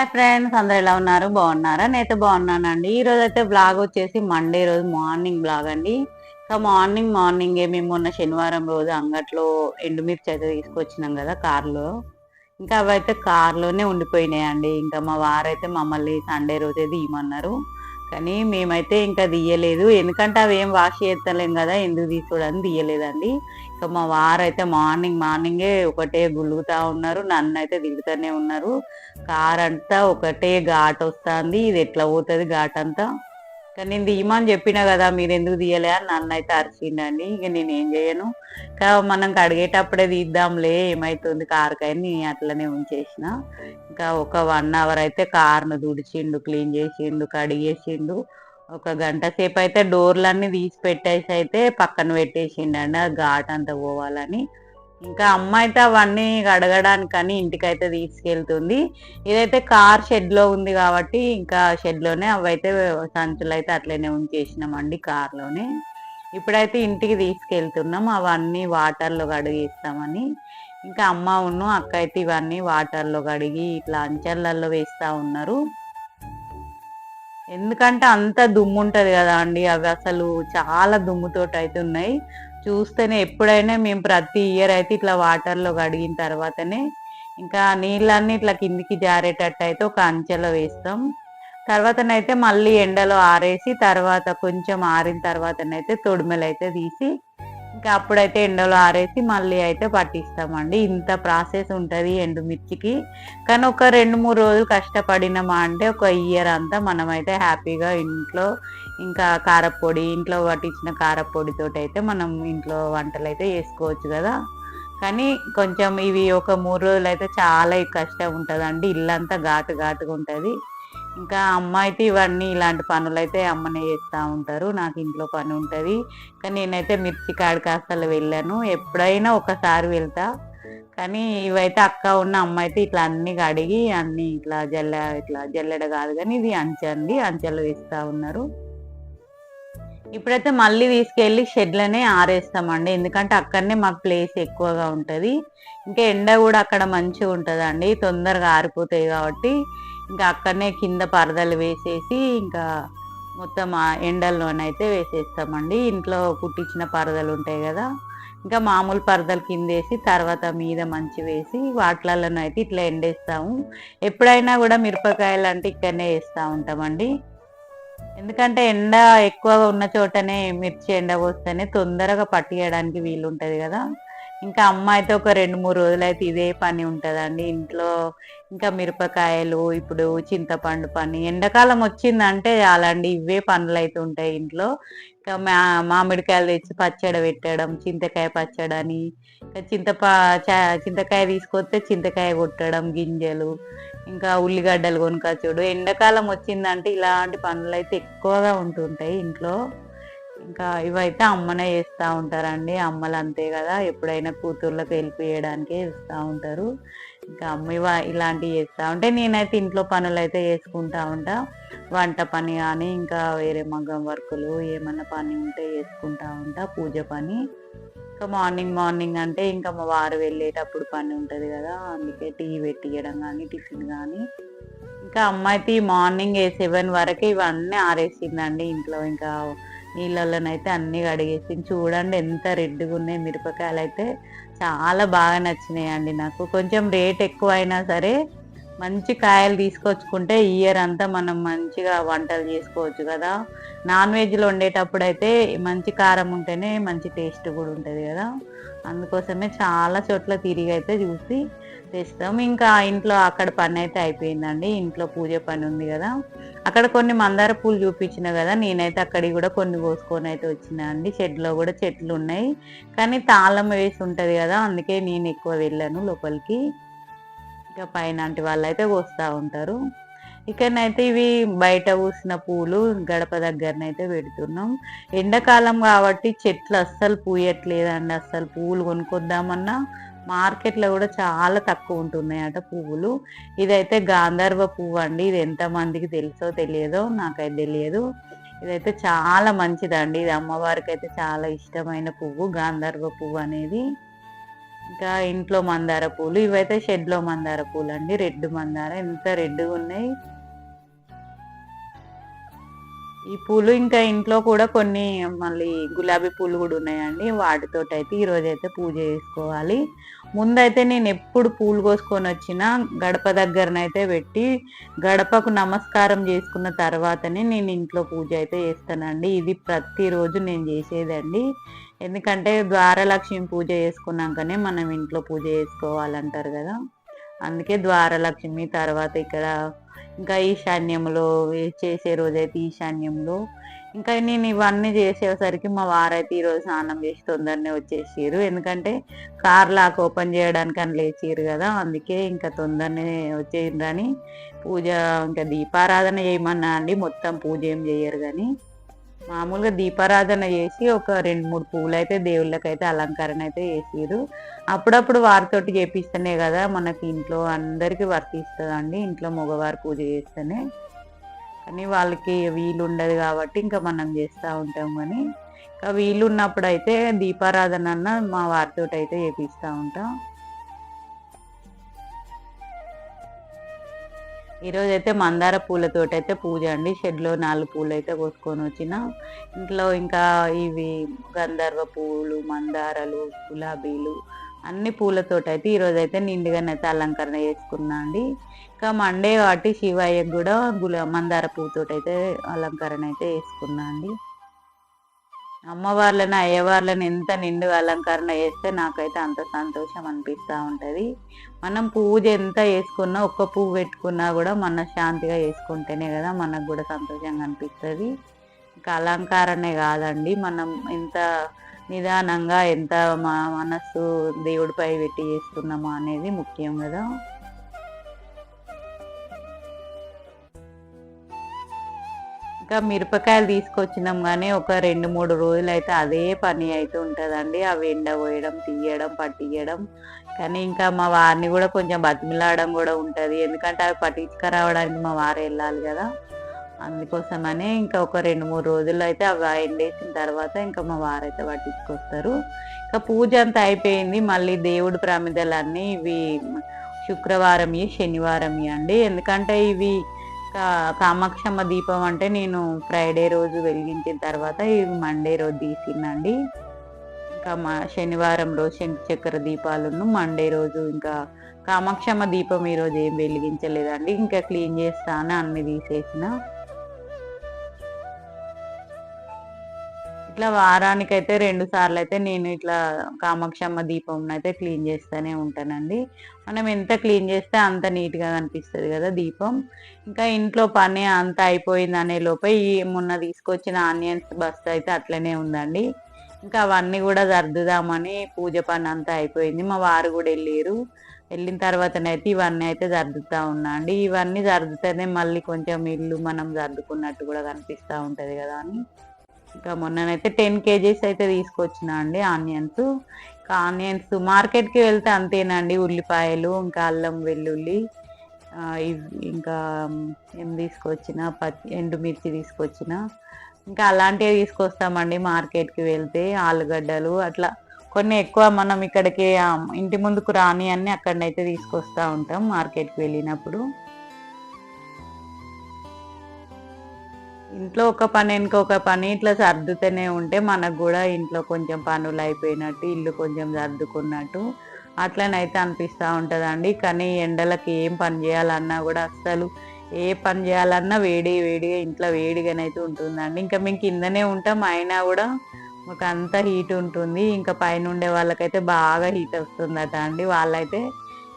Hi friends అందరు ఎలా ఉన్నారు? బాగున్నారా? నేనైతే బాగున్నానండి. ఈ రోజు అయితే బ్లాగ్ వచ్చేసి మండే రోజు మార్నింగ్ బ్లాగ్ అండి. ఇంకా మార్నింగ్ మార్నింగే మేము మొన్న శనివారం రోజు అంగట్లో ఎండుమిర్చి అయితే తీసుకొచ్చినాం కదా కార్లో. ఇంకా అవైతే కార్లోనే ఉండిపోయినాయండి. ఇంకా మా వారైతే మమ్మల్ని సండే రోజే తీయమన్నారు. కానీ మేమైతే ఇంకా తీయలేదు. ఎందుకంటే అవి ఏం వాష్ చేస్తలేం కదా ఎందుకు తీసుకోవడానికి తీయలేదండి. ఇంకా మా వారైతే మార్నింగ్ మార్నింగే ఒకటే గులుగుతా ఉన్నారు. నన్ను అయితే దిగుతూనే ఉన్నారు. కార్ అంతా ఒకటే ఘాట్ వస్తుంది ఇది ఎట్లా పోతుంది ఘాట్ అంతా నేను తీయమని చెప్పినా కదా మీరు ఎందుకు తీయలే అని నన్ను అయితే అరిచిండండి. ఇక నేను ఏం చేయను. ఇంకా మనం కడిగేటప్పుడే తీద్దాంలే ఏమైతుంది? కారుకని నేను అట్లనే ఉంచేసిన. ఇంకా ఒక వన్ అవర్ అయితే కార్ను దుడిచిండు క్లీన్ చేసిండు కడిగేసిండు. ఒక గంట సేపు అయితే డోర్లన్నీ తీసి పెట్టేసి అయితే పక్కన పెట్టేసిండండి. ఆ ఘాట్ అంతా పోవాలని. ఇంకా అమ్మ అయితే అవన్నీ కడగడానికని ఇంటికైతే తీసుకెళ్తుంది. ఇదైతే కార్ షెడ్లో ఉంది కాబట్టి ఇంకా షెడ్లోనే అవైతే సంచులు అయితే అట్లనే ఉంచేసినామండి కార్లోనే ఇప్పుడైతే ఇంటికి తీసుకెళ్తున్నాం. అవన్నీ వాటర్లో కడిగిస్తామని. ఇంకా అమ్మ ఉన్ను అక్క అయితే ఇవన్నీ వాటర్లో కడిగి ఇట్లా అంచెలలో వేస్తా ఉన్నారు. ఎందుకంటే అంత దుమ్ము ఉంటది కదా అండి అవి అసలు చాలా దుమ్ముతోటి అయితే ఉన్నాయి. చూస్తేనే ఎప్పుడైనా మేము ప్రతి ఇయర్ అయితే ఇట్లా వాటర్లో కడిగిన తర్వాతనే ఇంకా నీళ్ళన్నీ ఇట్లా కిందికి జారేటట్టు అయితే ఒక అంచెలో వేస్తాం. తర్వాతనైతే మళ్ళీ ఎండలో ఆరేసి తర్వాత కొంచెం ఆరిన తర్వాతనైతే తొడిమెలు అయితే తీసి ఇంకా అప్పుడైతే ఎండలో ఆరేసి మళ్ళీ అయితే పట్టిస్తామండి. ఇంత ప్రాసెస్ ఉంటుంది ఎండుమిర్చికి. కానీ ఒక రెండు మూడు రోజులు కష్టపడినామా అంటే ఒక ఇయర్ అంతా మనమైతే హ్యాపీగా ఇంట్లో ఇంకా కారపొడి ఇంట్లో పట్టించిన కారపొడితో అయితే మనం ఇంట్లో వంటలు అయితే చేసుకోవచ్చు కదా. కానీ కొంచెం ఇవి ఒక మూడు రోజులు అయితే చాలా కష్టం ఉంటుందండి. ఇల్లంతా ఘాటు ఘాటుగా ఉంటుంది. ఇంకా అమ్మ అయితే ఇవన్నీ ఇలాంటి పనులు అయితే అమ్మనే చేస్తూ ఉంటారు. నాకు ఇంట్లో పని ఉంటుంది. కానీ నేనైతే మిర్చి కాడికి అసలు వెళ్ళాను. ఎప్పుడైనా ఒకసారి వెళ్తా. కానీ ఇవైతే అక్క ఉన్న అమ్మ అయితే ఇట్లా అన్ని కడిగి అన్ని ఇట్లా జల్ల ఇట్లా జల్లెడ కాదు కానీ ఇది అంచండి. అండి అంచెలు వేస్తూ ఉన్నారు. ఇప్పుడైతే మళ్ళీ తీసుకెళ్ళి షెడ్లనే ఆరేస్తామండి. ఎందుకంటే అక్కడనే మాకు ప్లేస్ ఎక్కువగా ఉంటుంది. ఇంకా ఎండ కూడా అక్కడ మంచిగా ఉంటుందండి. తొందరగా ఆరిపోతాయి కాబట్టి ఇంకా అక్కడనే కింద పరదలు వేసేసి ఇంకా మొత్తం ఎండల్లోనైతే వేసేస్తామండి. ఇంట్లో కుట్టించిన పరదలు ఉంటాయి కదా. ఇంకా మామూలు పరదలు కింద వేసి తర్వాత మీద మంచి వేసి వాటిలలోనైతే ఇట్లా ఎండేస్తాము. ఎప్పుడైనా కూడా మిరపకాయలు అంటే ఇక్కడనే వేస్తూ ఉంటామండి. ఎందుకంటే ఎండ ఎక్కువగా ఉన్న చోటనే మిర్చి ఎండ పోస్తేనే తొందరగా పట్టియడానికి వీలుంటది కదా. ఇంకా అమ్మ అయితే ఒక రెండు మూడు రోజులు అయితే ఇదే పని ఉంటుందండి. ఇంట్లో ఇంకా మిరపకాయలు ఇప్పుడు చింతపండు పని ఎండాకాలం వచ్చిందంటే చాలండి ఇవే పనులు అయితే ఉంటాయి ఇంట్లో. మా మామిడికాయలు తెచ్చి పచ్చడి పెట్టడం చింతకాయ పచ్చడి అని చింతపా చింతకాయ తీసుకొస్తే చింతకాయ కొట్టడం గింజలు ఇంకా ఉల్లిగడ్డలు కొనుకొచ్చుడు ఎండాకాలం వచ్చిందంటే ఇలాంటి పనులు అయితే ఎక్కువగా ఉంటుంటాయి ఇంట్లో. ఇంకా ఇవైతే అమ్మనే చేస్తూ ఉంటారండి. అమ్మలు అంతే కదా ఎప్పుడైనా కూతుర్లకు వెళ్ళిపోయడానికే చేయడానికే చేస్తూ ఉంటారు. ఇంకా అమ్మ ఇలాంటివి చేస్తూ. ఉంటే నేనైతే ఇంట్లో పనులు అయితే చేసుకుంటా ఉంటా. వంట పని కానీ ఇంకా వేరే మగ్గం వర్కులు ఏమన్నా పని ఉంటే చేసుకుంటా ఉంటా పూజ పని. ఇంకా మార్నింగ్ మార్నింగ్ అంటే ఇంకా మా వారు వెళ్ళేటప్పుడు పని ఉంటుంది కదా అందుకే టీ పెట్టియడం కానీ టిఫిన్ కానీ. ఇంకా అమ్మాయి మార్నింగ్ సెవెన్ వరకు ఇవన్నీ ఆరేసిందండి ఇంట్లో. ఇంకా నీళ్ళలోనైతే అన్నీ కడిగేసింది. చూడండి ఎంత రెడ్గా ఉన్నాయి మిరపకాయలు అయితే చాలా బాగా నచ్చినాయి అండి నాకు. కొంచెం రేట్ ఎక్కువ అయినా సరే మంచి కాయలు తీసుకొచ్చుకుంటే ఇయర్ అంతా మనం మంచిగా వంటలు చేసుకోవచ్చు కదా. నాన్ వెజ్లో వండేటప్పుడు అయితే మంచి కారం ఉంటేనే మంచి టేస్ట్ కూడా ఉంటుంది కదా. అందుకోసమే చాలా చోట్ల తిరిగి అయితే చూసి తెస్తాం. ఇంకా ఇంట్లో అక్కడ పని అయితే అయిపోయిందండి. ఇంట్లో పూజ పని ఉంది కదా. అక్కడ కొన్ని మందార పూలు చూపించిన కదా. నేనైతే అక్కడికి కూడా కొన్ని కోసుకొని అయితే వచ్చినా అండి. షెడ్లో కూడా చెట్లు ఉన్నాయి. కానీ తాళం వేసి ఉంటుంది కదా. అందుకే నేను ఎక్కువ వెళ్ళాను లోపలికి. ఇంకా పైన వాళ్ళు అయితే వస్తూ ఉంటారు. ఇక్కడనైతే ఇవి బయట పూసిన పూలు గడప దగ్గరనైతే పెడుతున్నాం. ఎండాకాలం కాబట్టి చెట్లు అస్సలు పూయట్లేదండి. అస్సలు పూలు కొనుక్కొద్దామన్నా మార్కెట్లో కూడా చాలా తక్కువ ఉంటున్నాయి అట పువ్వులు. ఇదైతే గాంధర్వ పువ్వు అండి. ఇది ఎంత మందికి తెలుసో తెలియదో నాకైతే తెలియదు. ఇదైతే చాలా మంచిదండి. ఇది అమ్మవారికి అయితే చాలా ఇష్టమైన పువ్వు గాంధర్వ పువ్వు అనేది. ఇంకా ఇంట్లో మందార పూలు. ఇవైతే షెడ్లో మందార పూలు అండి రెడ్ మందార. ఎంత రెడ్గా ఉన్నాయి. ఈ పూలు ఇంకా ఇంట్లో కూడా కొన్ని మళ్ళీ గులాబీ పూలు కూడా ఉన్నాయండి. వాటితో అయితే ఈరోజు అయితే పూజ చేసుకోవాలి. ముందైతే నేను ఎప్పుడు పూలు కోసుకొని వచ్చినా గడప దగ్గరనైతే పెట్టి గడపకు నమస్కారం చేసుకున్న తర్వాతనే నేను ఇంట్లో పూజ అయితే చేస్తానండి. ఇది ప్రతిరోజు నేను చేసేదండి. ఎందుకంటే ద్వారలక్ష్మి పూజ చేసుకున్నాకనే మనం ఇంట్లో పూజ చేసుకోవాలంటారు కదా. అందుకే ద్వారలక్ష్మి తర్వాత ఇక్కడ ఇంకా ఈశాన్యంలో చేసే రోజైతే ఈశాన్యంలో. ఇంకా నేను ఇవన్నీ చేసేసరికి మా వారైతే ఈరోజు స్నానం చేసి తొందరనే వచ్చేసారు ఎందుకంటే కార్ లాక్ ఓపెన్ చేయడానికి అని లేచారు కదా అందుకే ఇంకా తొందరనే వచ్చేయండి పూజ ఇంకా దీపారాధన చేయమన్నా అండి మొత్తం పూజ ఏం చేయరు కానీ. మామూలుగా దీపారాధన చేసి ఒక రెండు మూడు పువ్వులు అయితే దేవుళ్ళకైతే అలంకరణ అయితే చేసిరు అప్పుడప్పుడు వారితోటి చేపిస్తేనే కదా మనకి ఇంట్లో అందరికీ వర్తిస్తుందండి ఇంట్లో మగవారు పూజ చేస్తేనే. కానీ వాళ్ళకి వీలు ఉండదు కాబట్టి ఇంకా మనం చేస్తూ ఉంటాం కానీ ఇంకా వీలు ఉన్నప్పుడు అయితే దీపారాధన అన్న మా వారితో అయితే చేపిస్తూ ఉంటాం. ఈరోజు అయితే మందార పూలతోటి అయితే పూజ అండి. షెడ్లో నాలుగు పూలు అయితే కోసుకొని వచ్చిన. ఇంట్లో ఇంకా ఇవి గంధర్వ పూలు మందారలు గులాబీలు అన్ని పూలతోటి అయితే ఈరోజు అయితే నిండుగానైతే అలంకరణ చేసుకున్నా అండి. ఇంకా మండే వాటి శివయ్యకు కూడా గులా మందార పూతోటి అయితే అలంకరణ అయితే వేసుకున్నా అండి. అమ్మవార్లను అయ్యవార్లను ఎంత నిండు అలంకరణ చేస్తే నాకైతే అంత సంతోషం అనిపిస్తూ ఉంటుంది. మనం పూజ ఎంత వేసుకున్నా ఒక్క పువ్వు పెట్టుకున్నా కూడా మన శాంతిగా వేసుకుంటేనే కదా మనకు కూడా సంతోషంగా అనిపిస్తుంది. ఇంకా అలంకారమే కాదండి మనం ఎంత నిదానంగా ఎంత మా మనస్సు దేవుడిపై పెట్టి చేస్తున్నామా అనేది ముఖ్యం కదా. ఇంకా మిరపకాయలు తీసుకొచ్చినాం కానీ ఒక రెండు మూడు రోజులు అయితే అదే పని అయితే ఉంటుందండి. అవి ఎండ పోయడం తీయడం పట్టియడం. కానీ ఇంకా మా వారిని కూడా కొంచెం బతిమిలాడడం కూడా ఉంటుంది. ఎందుకంటే అవి పట్టించుకురావడానికి మా వారు వెళ్ళాలి కదా. అందుకోసమనే ఇంకా ఒక రెండు మూడు రోజులు అయితే అవి ఎండేసిన తర్వాత ఇంకా మా వారైతే పట్టించుకొస్తారు. ఇంకా పూజ అంతా అయిపోయింది. మళ్ళీ దేవుడు ప్రమిదలన్నీ ఇవి శుక్రవారం శనివారం అండి. ఎందుకంటే ఇవి కామాక్షమ్మ దీపం అంటే నేను ఫ్రైడే రోజు వెలిగించిన తర్వాత ఇది మండే రోజు తీసిందండి. ఇంకా మా శనివారం రోజు శంఖ చక్కెర దీపాలను మండే రోజు ఇంకా కామాక్షమ్మ దీపం ఈరోజు ఏం వెలిగించలేదండి. ఇంకా క్లీన్ చేస్తాను అన్ని తీసేసిన. ఇట్లా వారానికి అయితే రెండు సార్లు అయితే నేను ఇట్లా కామాక్షమ్మ దీపం అయితే క్లీన్ చేస్తూనే ఉంటానండి. మనం ఎంత క్లీన్ చేస్తే అంత నీట్గా కనిపిస్తుంది కదా దీపం. ఇంకా ఇంట్లో పని అంత అయిపోయింది అనే లోపే ఈ మొన్న తీసుకొచ్చిన ఆనియన్స్ బస్తా అయితే అట్లనే ఉందండి. ఇంకా అవన్నీ కూడా సర్దుదామని పూజ పని అంతా అయిపోయింది. మా వారు కూడా వెళ్ళారు. వెళ్ళిన తర్వాతనైతే ఇవన్నీ అయితే సర్దుతా ఉన్నా అండి. ఇవన్నీ సర్దుతేనే మళ్ళీ కొంచెం ఇల్లు మనం సర్దుకున్నట్టు కూడా కనిపిస్తూ ఉంటుంది కదా అని. ఇంకా మొన్ననైతే టెన్ కేజీస్ అయితే తీసుకొచ్చిన అండి ఆనియన్స్. ఇంకా ఆనియన్స్ మార్కెట్కి వెళ్తే అంతేనండి ఉల్లిపాయలు ఇంకా అల్లం వెల్లుల్లి ఇంకా ఏం తీసుకొచ్చిన పచ్చి ఎండుమిర్చి తీసుకొచ్చిన. ఇంకా అలాంటివి తీసుకొస్తామండి మార్కెట్కి వెళ్తే ఆలుగడ్డలు అట్లా కొన్ని ఎక్కువ మనం ఇక్కడికి ఇంటి ముందుకు రాని అన్ని అక్కడనైతే తీసుకొస్తూ ఉంటాం మార్కెట్కి వెళ్ళినప్పుడు. ఇంట్లో ఒక పని ఇంకొక పని ఇట్లా సర్దుతూనే ఉంటే మనకు కూడా ఇంట్లో కొంచెం పనులు అయిపోయినట్టు ఇల్లు కొంచెం సర్దుకున్నట్టు అట్లనైతే అనిపిస్తూ ఉంటుందండి. కానీ ఎండలకి ఏం పని చేయాలన్నా కూడా అస్సలు ఏ పని చేయాలన్నా వేడి వేడిగా ఇంట్లో వేడిగానైతే ఉంటుందండి. ఇంకా మేము కిందనే ఉంటాం అయినా కూడా మాకు అంత హీట్ ఉంటుంది. ఇంకా పైన ఉండే వాళ్ళకైతే బాగా హీట్ వస్తుందట అండి. వాళ్ళైతే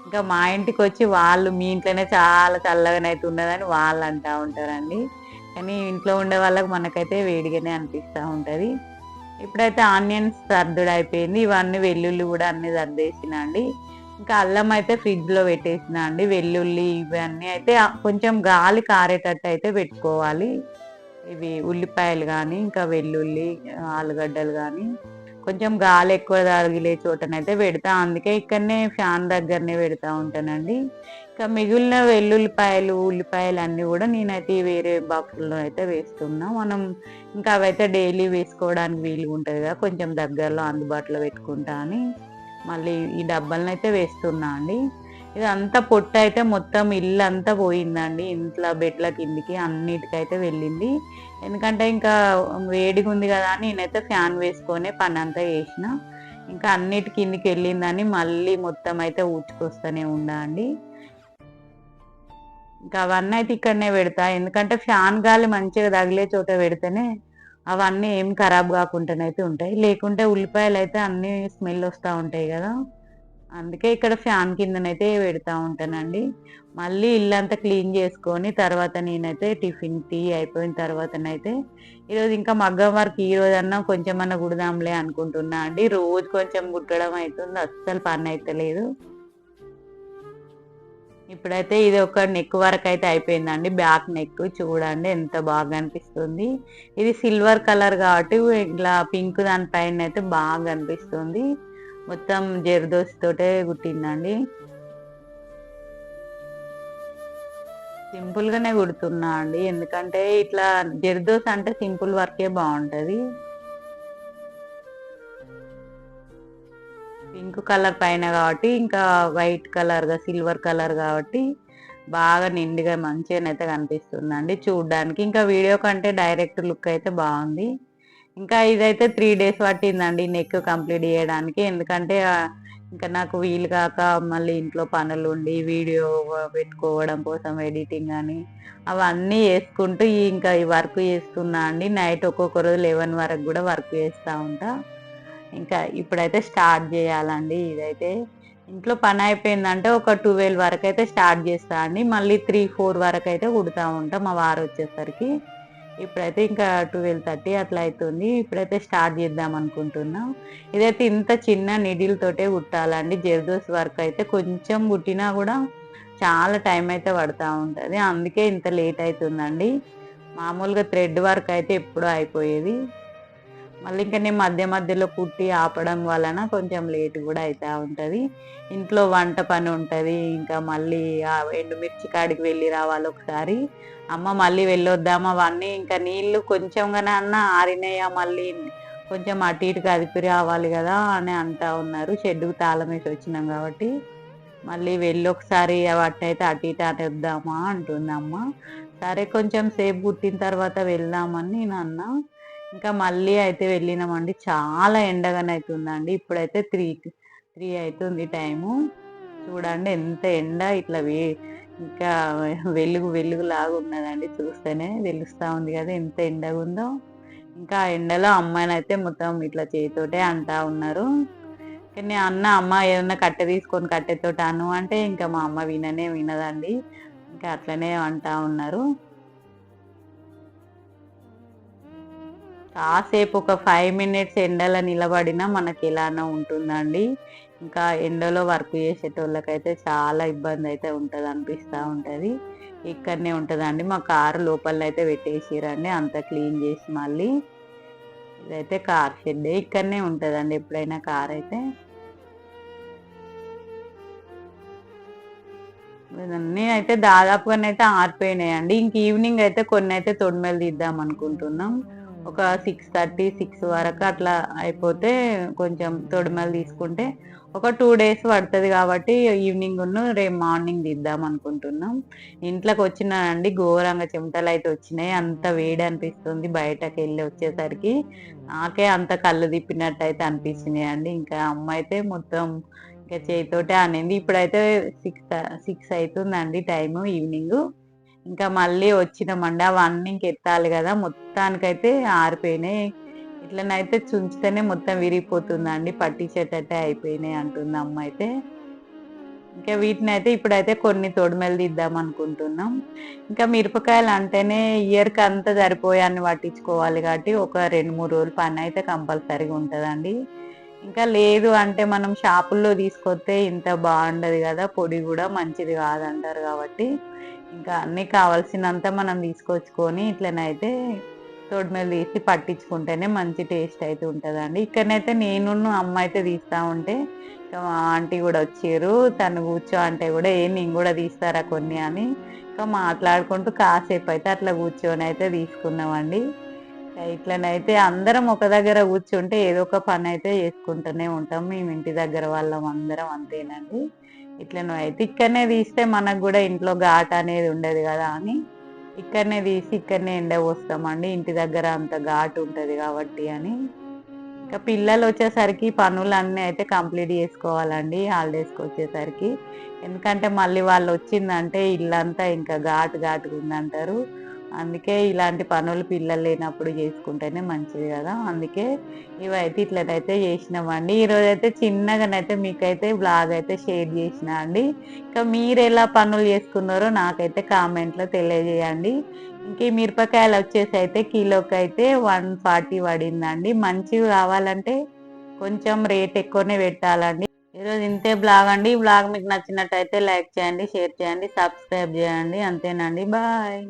ఇంకా మా ఇంటికి వచ్చి వాళ్ళు మీ ఇంట్లోనే చాలా చల్లగానైతే ఉన్నదని వాళ్ళు అంటూ ఉంటారండి. కానీ ఇంట్లో ఉండే వాళ్ళకి మనకైతే వేడిగానే అనిపిస్తూ ఉంటుంది. ఇప్పుడైతే ఆనియన్స్ సర్దుడు అయిపోయింది. ఇవన్నీ వెల్లుల్లి కూడా అన్ని సర్దేసిన అండి. ఇంకా అల్లం అయితే ఫ్రిడ్జ్లో పెట్టేసిన అండి. వెల్లుల్లి ఇవన్నీ అయితే కొంచెం గాలి కారేటట్టు అయితే పెట్టుకోవాలి. ఇవి ఉల్లిపాయలు కానీ ఇంకా వెల్లుల్లి ఆలుగడ్డలు కానీ. కొంచెం గాలి ఎక్కువ తగిలే చోటనైతే పెడతా. అందుకే ఇక్కడనే ఫ్యాన్ దగ్గరనే పెడతా ఉంటానండి. ఇంకా మిగిలిన వెల్లుల్లిపాయలు ఉల్లిపాయలు అన్నీ కూడా నేనైతే వేరే బాక్సుల్లో అయితే వేస్తున్నా. మనం ఇంకా అవైతే డైలీ వేసుకోవడానికి వీలుగా ఉంటుంది కదా కొంచెం దగ్గరలో అందుబాటులో పెట్టుకుంటా అని మళ్ళీ ఈ డబ్బాలను అయితే వేస్తున్నా అండి. ఇదంతా పొట్టు అయితే మొత్తం ఇల్లు అంతా పోయిందండి. ఇంట్లో బెడ్ల కిందికి అన్నిటికైతే వెళ్ళింది. ఎందుకంటే ఇంకా వేడిగా ఉంది కదా అని నేనైతే ఫ్యాన్ వేసుకొని పని అంతా చేసిన. ఇంకా అన్నిటి కిందికి వెళ్ళిందని మళ్ళీ మొత్తం అయితే ఊడ్చుకొస్తూనే ఉండా అండి. ఇంకా అవన్నీ అయితే ఇక్కడనే పెడతా. ఎందుకంటే ఫ్యాన్ గాలి మంచిగా తగిలే చోట పెడితేనే అవన్నీ ఏం ఖరాబ్ కాకుండానైతే ఉంటాయి. లేకుంటే ఉల్లిపాయలు అయితే అన్ని స్మెల్ వస్తూ ఉంటాయి కదా. అందుకే ఇక్కడ ఫ్యాన్ కిందనైతే పెడతా ఉంటానండి. మళ్ళీ ఇల్లంతా క్లీన్ చేసుకొని తర్వాత నేనైతే టిఫిన్ టీ అయిపోయిన తర్వాతనైతే ఈరోజు ఇంకా మగ్గం వర్క్ ఈ రోజన్నా అన్నా కొంచెం అన్న కుడదాంలే అనుకుంటున్నా అండి. రోజు కొంచెం కుట్టడం అవుతుంది అస్సలు పని అయితే లేదు. ఇప్పుడైతే ఇది ఒక నెక్ వరకు అయితే అయిపోయిందండి. బ్యాక్ నెక్ చూడండి ఎంత బాగా అనిపిస్తుంది. ఇది సిల్వర్ కలర్ కాబట్టి ఇట్లా పింక్ దానిపైన అయితే బాగా అనిపిస్తుంది. మొత్తం జర్దోసి తోటే కుట్టిందండి. సింపుల్ గానే కుడుతున్నా అండి. ఎందుకంటే ఇట్లా జర్దోస్ అంటే సింపుల్ వర్కే బాగుంటది. పింక్ కలర్ పైన కాబట్టి ఇంకా వైట్ కలర్గా సిల్వర్ కలర్ కాబట్టి బాగా నిండుగా మంచిగానైతే కనిపిస్తుందండి. చూడడానికి ఇంకా వీడియో కంటే డైరెక్ట్ లుక్ అయితే బాగుంది. ఇంకా ఇదైతే త్రీ డేస్ పట్టిందండి నెక్ కంప్లీట్ చేయడానికి. ఎందుకంటే ఇంకా నాకు వీలు కాక మళ్ళీ ఇంట్లో పనులు ఉండి వీడియో పెట్టుకోవడం కోసం ఎడిటింగ్ అని అవన్నీ చేసుకుంటూ ఇంకా ఈ వర్క్ చేస్తున్నా అండి. నైట్ ఒక్కొక్క రోజు లెవెన్ వరకు కూడా వర్క్ చేస్తూ ఉంటా. ఇంకా ఇప్పుడైతే స్టార్ట్ చేయాలండి ఇదైతే. ఇంట్లో పని అయిపోయిందంటే ఒక ట్వెల్వ్ వరకు అయితే స్టార్ట్ చేస్తా అండి. మళ్ళీ త్రీ ఫోర్ వరకు అయితే కుడుతూ ఉంటాం. మా వారు వచ్చేసరికి. ఇప్పుడైతే ఇంకా ట్వెల్వ్ థర్టీ అట్లా అవుతుంది ఇప్పుడైతే స్టార్ట్ చేద్దాం అనుకుంటున్నాం. ఇదైతే ఇంత చిన్న నిడిల్తోటే కుట్టాలండి. జర్దోస్ వర్క్ అయితే కొంచెం కుట్టినా కూడా చాలా టైం అయితే పడుతూ ఉంటుంది. అందుకే ఇంత లేట్ అవుతుందండి మామూలుగా థ్రెడ్ వర్క్ అయితే ఎప్పుడూ అయిపోయేది. మళ్ళీ ఇంకా నేను మధ్య మధ్యలో కుట్టి ఆపడం వలన కొంచెం లేట్ కూడా అవుతూ ఉంటుంది. ఇంట్లో వంట పని ఉంటుంది. ఇంకా మళ్ళీ ఎండుమిర్చి కాడికి వెళ్ళి రావాలి ఒకసారి. అమ్మ మళ్ళీ వెళ్ళొద్దామా? అవన్నీ ఇంకా నీళ్ళు కొంచెంగానే అన్న ఆరినాయా మళ్ళీ? కొంచెం అటు ఇటు కదిపి రావాలి కదా అని అంటా ఉన్నారు. షెడ్డుకు తాళం వేసి వచ్చినాం కాబట్టి. మళ్ళీ వెళ్ళి ఒకసారి అయితే అటు ఇటు అని వద్దామా అంటుంది అమ్మ. సరే కొంచెం సేపు పుట్టిన తర్వాత వెళ్దామని నేను అన్నా. ఇంకా మళ్ళీ అయితే వెళ్ళినామండి. చాలా ఎండగానే అవుతుందండి ఇప్పుడైతే త్రీ త్రీ అవుతుంది టైము. చూడండి ఎంత ఎండ ఇట్లా వే ఇంకా వెలుగు వెలుగు లాగా ఉన్నదండి చూస్తేనే తెలుస్తూ ఉంది కదా ఎంత ఎండగా ఉందో ఇంకా ఎండలో అమ్మాయిని అయితే మొత్తం ఇట్లా చేతితోటే అంటా ఉన్నారు. కానీ అన్న అమ్మ ఏదన్నా కట్టె తీసుకొని కట్టెతోటి అను అంటే ఇంకా మా అమ్మ విననే వినదండి. ఇంకా అట్లనే అంటా ఉన్నారు. కాసేపు ఒక ఫైవ్ మినిట్స్ ఎండలో నిలబడినా మనకి ఎలానో ఉంటుందండి. ఇంకా ఎండలో వర్క్ చేసేటోళ్ళకైతే చాలా ఇబ్బంది అయితే ఉంటుంది. అనిపిస్తూ ఉంటుంది ఇక్కడనే ఉంటుందండి. మా కారు లోపల అయితే పెట్టేసిరండి. అంత క్లీన్ చేసి మళ్ళీ ఇదైతే కార్ షెడ్ ఇక్కడనే ఉంటుందండి ఎప్పుడైనా కార్ అయితే నేనైతే దాదాపుగానైతే ఆరిపోయినాయండి. ఇంక ఈవినింగ్ అయితే కొన్ని అయితే తొడిమెలు తీద్దాం అనుకుంటున్నాం. ఒక సిక్స్ థర్టీ సిక్స్ వరకు అట్లా అయిపోతే కొంచెం తొడిమలు తీసుకుంటే ఒక టూ డేస్ పడుతుంది కాబట్టి ఈవినింగ్ రేపు మార్నింగ్ తీద్దాం అనుకుంటున్నాం. ఇంట్లోకి వచ్చినానండి ఘోరంగా చెమటలు అయితే వచ్చినాయి. అంత వేడి అనిపిస్తుంది బయటకు వెళ్ళి వచ్చేసరికి. నాకే అంత కళ్ళు తిప్పినట్టు అయితే అనిపిస్తున్నాయి అండి. ఇంకా అమ్మ అయితే మొత్తం ఇంకా చేతితోటే అనింది ఇప్పుడైతే సిక్స్ సిక్స్ అవుతుందండి టైము ఈవినింగ్ ఇంకా మళ్ళీ వచ్చినామండి. అవన్నీ ఇంకెత్తాలి కదా. మొత్తానికైతే ఆరిపోయినాయి. ఇట్లనైతే చుంచితేనే మొత్తం విరిగిపోతుందండి. పట్టించేటట్టే అయిపోయినాయి అంటుంది అమ్మ అయితే. ఇంకా వీటిని అయితే ఇప్పుడైతే కొన్ని తొడిమెలు తీద్దాం అనుకుంటున్నాం. ఇంకా మిరపకాయలు అంటేనే ఇయర్కి అంతా సరిపోయాన్ని పట్టించుకోవాలి కాబట్టి ఒక రెండు మూడు రోజులు పని అయితే కంపల్సరీగా ఉంటుందండి. ఇంకా లేదు అంటే మనం షాపుల్లో తీసుకొస్తే ఇంత బాగుండదు కదా పొడి కూడా మంచిది కాదంటారు కాబట్టి ఇంకా అన్నీ కావాల్సినంత మనం తీసుకొచ్చుకొని ఇట్లనైతే తోడుమేలు తీసి పట్టించుకుంటేనే మంచి టేస్ట్ అయితే ఉంటుందండి. ఇక్కడనైతే నేను అమ్మ అయితే తీస్తూ ఉంటే ఇంకా మా ఆంటీ కూడా వచ్చారు. తను కూర్చో అంటే కూడా ఏ నేను కూడా తీస్తారా కొన్ని అని ఇంకా మాట్లాడుకుంటూ కాసేపు అయితే అట్లా కూర్చొని అయితే తీసుకున్నామండి. ఇట్లనైతే అందరం ఒక దగ్గర కూర్చుంటే ఏదో ఒక పని అయితే చేసుకుంటూనే ఉంటాం. మేము ఇంటి దగ్గర వాళ్ళం అందరం అంతేనండి. ఇట్లను అయితే ఇక్కడనే తీస్తే మనకు కూడా ఇంట్లో ఘాట్ అనేది ఉండదు కదా అని ఇక్కడనే తీసి ఇక్కడనే ఎండ పోస్తామండి. ఇంటి దగ్గర అంత ఘాటు ఉంటుంది కాబట్టి అని. ఇంకా పిల్లలు వచ్చేసరికి పనులన్నీ అయితే కంప్లీట్ చేసుకోవాలండి హాలిడేస్కి వచ్చేసరికి. ఎందుకంటే మళ్ళీ వాళ్ళు వచ్చిందంటే ఇల్లంతా ఇంకా ఘాటు ఘాటుగా ఉందంటారు. అందుకే ఇలాంటి పనులు పిల్లలు లేనప్పుడు చేసుకుంటేనే మంచిది కదా. అందుకే ఇవైతే ఇట్లనైతే చేసినామండి. ఈరోజు అయితే చిన్నగానైతే మీకైతే బ్లాగ్ అయితే షేర్ చేసిన అండి. ఇంకా మీరు ఎలా పనులు చేసుకున్నారో నాకైతే కామెంట్లో తెలియజేయండి. ఇంక మిరపకాయలు వచ్చేసి అయితే కిలోకి అయితే వన్ ఫార్టీ పడిందండి. మంచివి కావాలంటే కొంచెం రేట్ ఎక్కువనే పెట్టాలండి. ఈరోజు ఇంతే బ్లాగ్ అండి. ఈ బ్లాగ్ మీకు నచ్చినట్టయితే లైక్ చేయండి షేర్ చేయండి సబ్స్క్రైబ్ చేయండి. అంతేనండి. బాయ్.